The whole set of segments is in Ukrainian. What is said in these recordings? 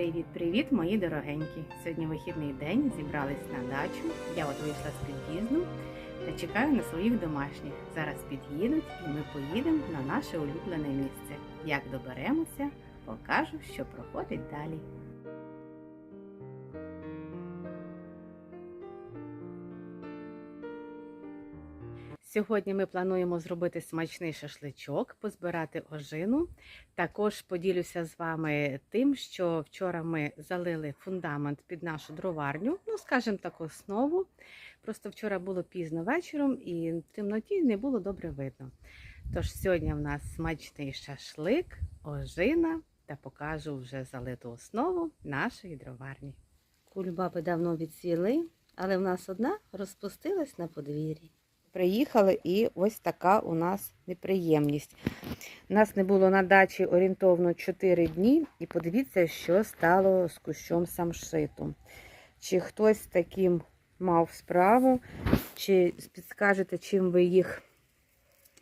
Привіт-привіт, мої дорогенькі! Сьогодні вихідний день, зібрались на дачу. Я от вийшла з під'їзду та чекаю на своїх домашніх. Зараз під'їдуть і ми поїдемо на наше улюблене місце. Як доберемося, покажу, що проходить далі. Сьогодні ми плануємо зробити смачний шашличок, позбирати ожину. Також поділюся з вами тим, що вчора ми залили фундамент під нашу дроварню, ну, скажімо так, основу. Просто вчора було пізно вечором і в темноті не було добре видно. Тож сьогодні в нас смачний шашлик, ожина та покажу вже залиту основу нашої дроварні. Кульбаби давно відсвіли, але в нас одна розпустилась на подвір'ї. Приїхали і ось така у нас неприємність. У нас не було на дачі орієнтовно 4 дні, і подивіться, що стало з кущом самшиту. Чи хтось таким мав справу, чи підскажете, чим ви їх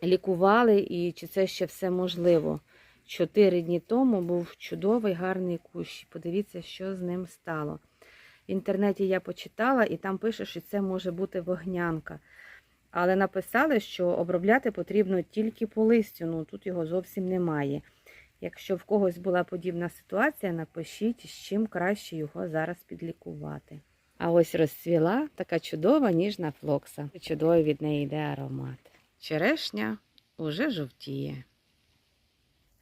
лікували, і чи це ще все можливо. Чотири дні тому був чудовий гарний кущ. Подивіться, що з ним стало. В інтернеті я почитала, і там пише, що це може бути вогнянка. Але написали, що обробляти потрібно тільки по листю, ну тут його зовсім немає. Якщо в когось була подібна ситуація, напишіть, з чим краще його зараз підлікувати. А ось розцвіла така чудова ніжна флокса. Чудовий від неї йде аромат. Черешня уже жовтіє.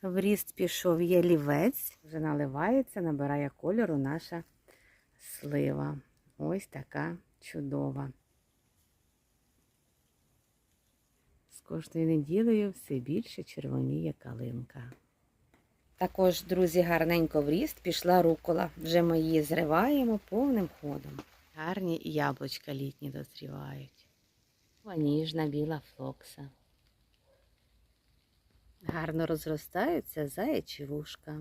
В ріст пішов ялівець, вже наливається, набирає кольору наша слива. Ось така чудова. З кожною неділею все більше червоніє калинка. Також, друзі, гарненько в ріст пішла рукола. Вже ми її зриваємо повним ходом. Гарні яблучка літні дозрівають. Ніжна біла флокса. Гарно розростаються заячі вушка.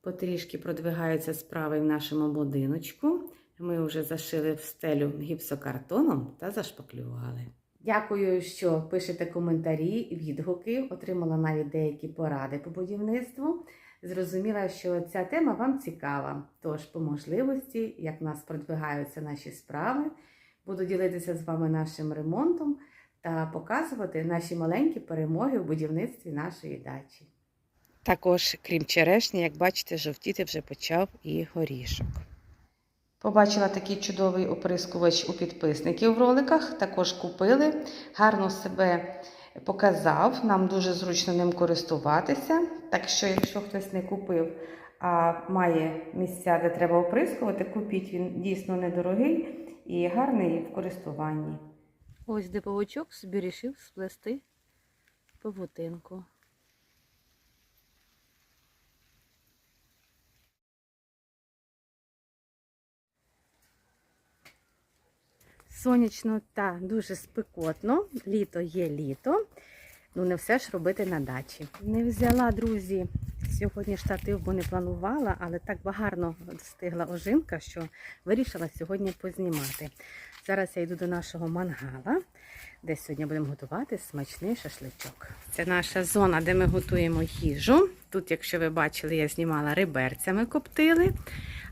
Потрішки продвигаються справи в нашому будиночку. Ми вже зашили в стелю гіпсокартоном та зашпаклювали. Дякую, що пишете коментарі, відгуки. Отримала навіть деякі поради по будівництву. Зрозуміла, що ця тема вам цікава. Тож, по можливості, як в нас продвигаються наші справи, буду ділитися з вами нашим ремонтом та показувати наші маленькі перемоги в будівництві нашої дачі. Також, крім черешні, як бачите, жовтіти вже почав і горішок. Побачила такий чудовий оприскувач у підписників в роликах. Також купили, гарно себе показав. Нам дуже зручно ним користуватися. Так що, якщо хтось не купив, а має місця, де треба оприскувати, купіть він дійсно недорогий і гарний в користуванні. Ось де павучок собі рішив сплести павутинку. Сонячно та дуже спекотно. Літо є літо. Ну, не все ж робити на дачі. Не взяла, друзі, сьогодні штатив, бо не планувала, але так гарно встигла ожинка, що вирішила сьогодні познімати. Зараз я йду до нашого мангала, де сьогодні будемо готувати смачний шашличок. Це наша зона, де ми готуємо їжу. Тут, якщо ви бачили, я знімала риберцями коптили.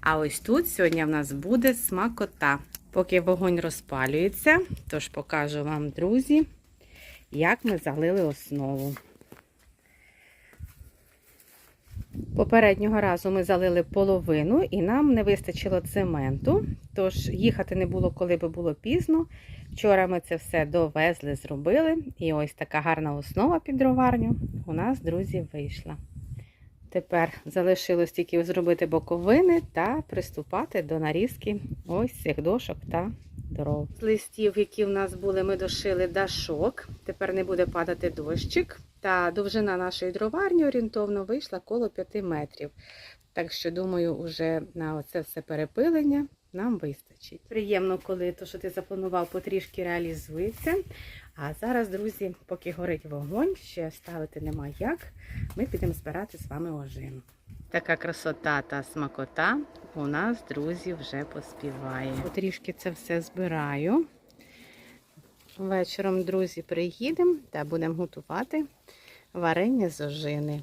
А ось тут сьогодні в нас буде смакота. Поки вогонь розпалюється, тож покажу вам, друзі, як ми залили основу. Попереднього разу ми залили половину і нам не вистачило цементу, тож їхати не було, коли би було пізно. Вчора ми це все довезли, зробили. І ось така гарна основа під дроварню у нас, друзі, вийшла. Тепер залишилось тільки зробити боковини та приступати до нарізки ось цих дошок та дров. З листів, які в нас були, ми дошили дашок. Тепер не буде падати дощик. Та довжина нашої дроварні орієнтовно вийшла коло 5 метрів. Так що, думаю, уже на оце все перепилення нам вистачить. Приємно, коли то, що ти запланував, потрішки реалізується. А зараз, друзі, поки горить вогонь, ще ставити нема як. Ми підемо збирати з вами ожину. Така красота та смакота у нас, друзі, вже поспіває. Потрішки це все збираю. Вечором, друзі, приїдемо та будемо готувати варення з ожини.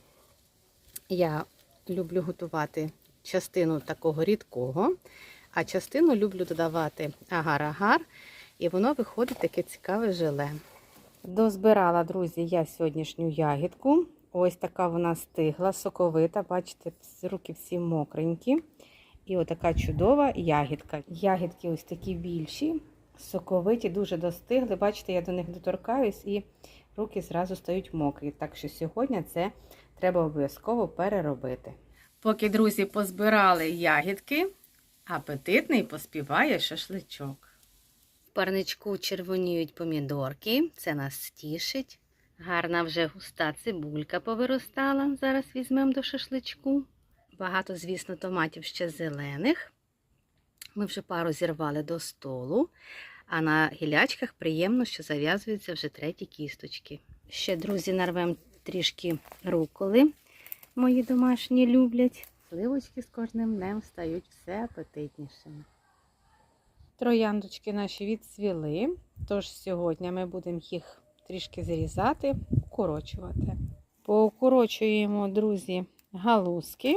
Я люблю готувати частину такого рідкого, а частину люблю додавати агар-агар, і воно виходить таке цікаве желе. Дозбирала, друзі, я сьогоднішню ягідку. Ось така вона стигла, соковита. Бачите, руки всі мокренькі. І отака чудова ягідка. Ягідки ось такі більші, соковиті, дуже достигли. Бачите, я до них доторкаюсь і руки зразу стають мокрі. Так що сьогодні це треба обов'язково переробити. Поки друзі позбирали ягідки, апетитний поспіває шашличок. Парничку червоніють помідорки, це нас тішить. Гарна вже густа цибулька повиростала. Зараз візьмемо до шашличку. Багато, звісно, томатів ще зелених. Ми вже пару зірвали до столу, а на гілячках приємно, що зав'язуються вже треті кісточки. Ще, друзі, нарвемо трішки руколи. Мої домашні люблять. Сливочки з кожним днем стають все апетитнішими. Трояндочки наші відцвіли, тож сьогодні ми будемо їх трішки зрізати, укорочувати. Поукорочуємо, друзі, галузки,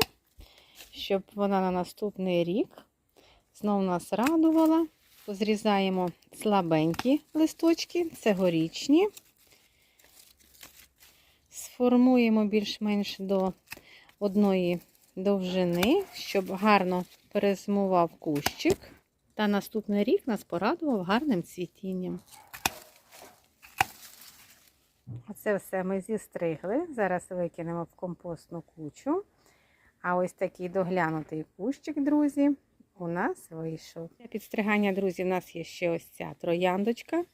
щоб вона на наступний рік знову нас радувала. Позрізаємо слабенькі листочки, це горічні. Сформуємо більш-менш до одної довжини, щоб гарно перезимував кущик. Та наступний рік нас порадував гарним цвітінням. Оце все ми зістригли. Зараз викинемо в компостну кучу. А ось такий доглянутий кущик, друзі, у нас вийшов. Для підстригання, друзі, у нас є ще ось ця трояндочка.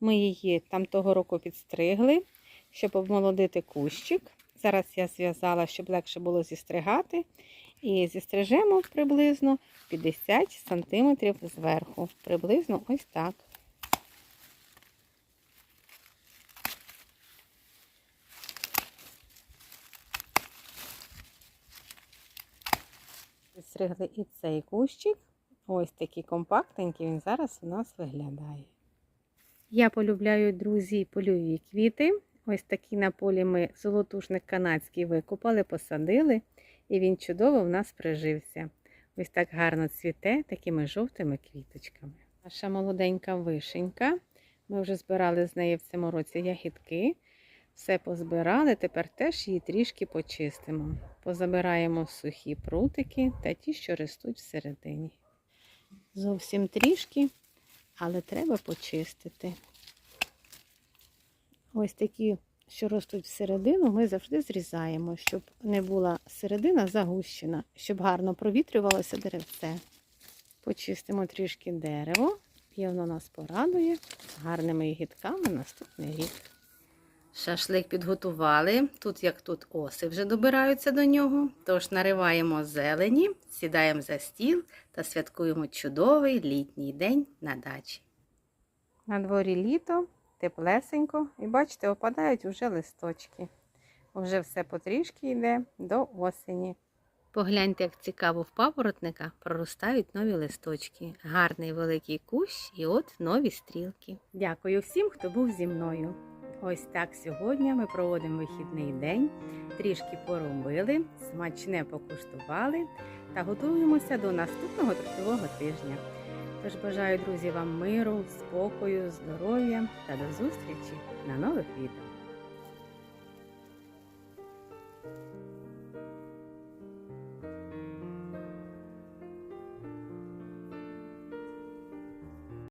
Ми її там того року підстригли, щоб обмолодити кущик. Зараз я зв'язала, щоб легше було зістригати. І зістрижемо приблизно 50 см зверху. Приблизно ось так. Підстригли і цей кущик. Ось такий компактненький він зараз у нас виглядає. Я полюбляю, друзі, польові квіти. Ось такі на полі ми золотушник канадський викопали, посадили, і він чудово в нас прижився. Ось так гарно цвіте такими жовтими квіточками. Наша молоденька вишенька. Ми вже збирали з неї в цьому році ягідки. Все позбирали, тепер теж її трішки почистимо. Позабираємо сухі прутики та ті, що ростуть всередині. Зовсім трішки, але треба почистити. Ось такі, що ростуть всередину, ми завжди зрізаємо, щоб не була середина загущена, щоб гарно провітрювалося деревце. Почистимо трішки дерево, і воно нас порадує гарними гідками наступний рік. Шашлик підготували. Тут, як тут, оси вже добираються до нього. Тож нариваємо зелені, сідаємо за стіл та святкуємо чудовий літній день на дачі. На дворі літо, теплесенько, і бачите, опадають вже листочки. Вже все потрішки йде до осені. Погляньте, як цікаво в папоротника проростають нові листочки. Гарний великий кущ і от нові стрілки. Дякую всім, хто був зі мною. Ось так сьогодні ми проводимо вихідний день, трішки поробили, смачне покуштували та готуємося до наступного трудового тижня. Тож бажаю, друзі, вам миру, спокою, здоров'я та до зустрічі на нових відео.